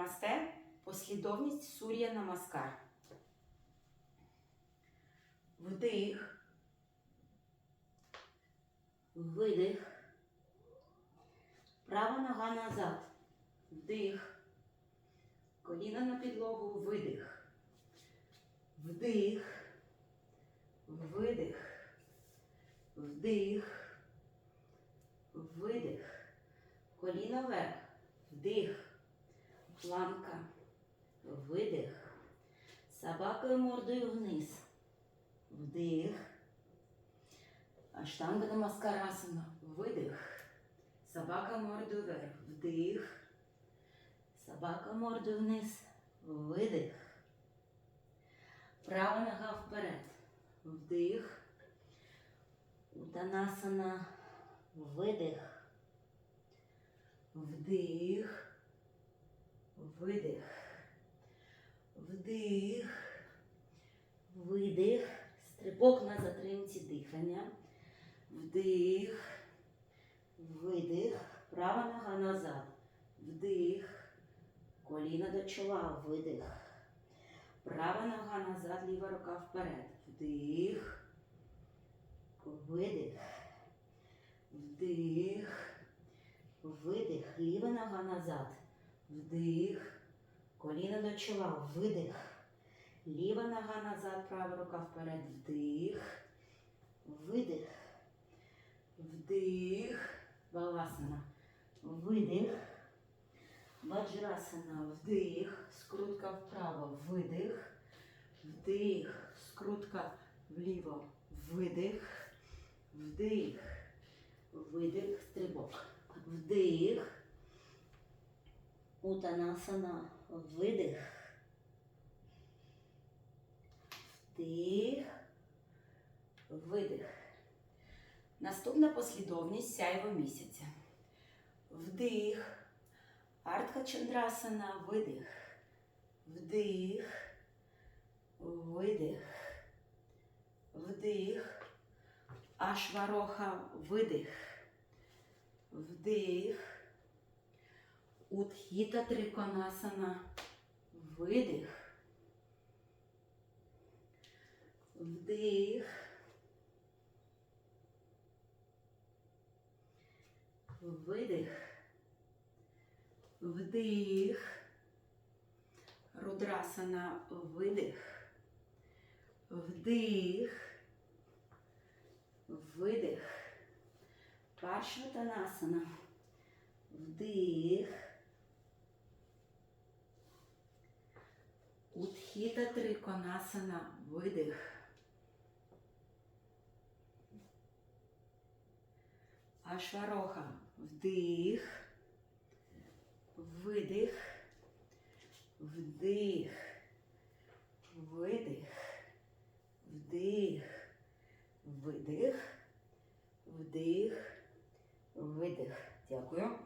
Намасте послідовність Сур'я Намаскар. Вдих. Видих. Права нога назад. Вдих. Коліна на підлогу. Видих. Вдих. Видих. Вдих. Видих. Коліна вверх. Вдих. Планка. Видих. Собакою мордою вниз. Вдих. Аштанга намаскарасана. Видих. Собака мордою вверх. Вдих. Собака мордою вниз. Видих. Права нога вперед. Вдих. Утанасана. Видих. Вдих. Видих. Вдих. Видих. Стрибок на затримці дихання. Вдих. Видих. Права нога назад. Вдих. Коліна до чола. Видих. Права нога назад, ліва рука вперед. Вдих. Видих. Вдих. Видих. Ліва нога назад. Вдих. Коліна до чола. Видих. Ліва нога назад, права рука вперед. Вдих. Видих. Вдих. Баласана. Видих. Ваджрасана. Вдих. Скрутка вправо. Видих. Вдих. Скрутка вліво. Видих. Вдих. Видих. Стрибок. Вдих. Утанасана. Видих. Вдих. Видих. Наступна послідовність сяйво місяця. Вдих. Артха Чандрасана. Видих. Вдих. Видих. Вдих. Ашвароха. Видих. Вдих. Утхіта Триконасана. Видих. Вдих. Видих. Вдих. Рудрасана. Видих. Вдих. Видих. Паршватанасана. Вдих. Утхіта Триконасана. Видих. Ашвароха. Вдих. Видих. Вдих. Видих. Вдих. Видих. Вдих. Видих. Дякую.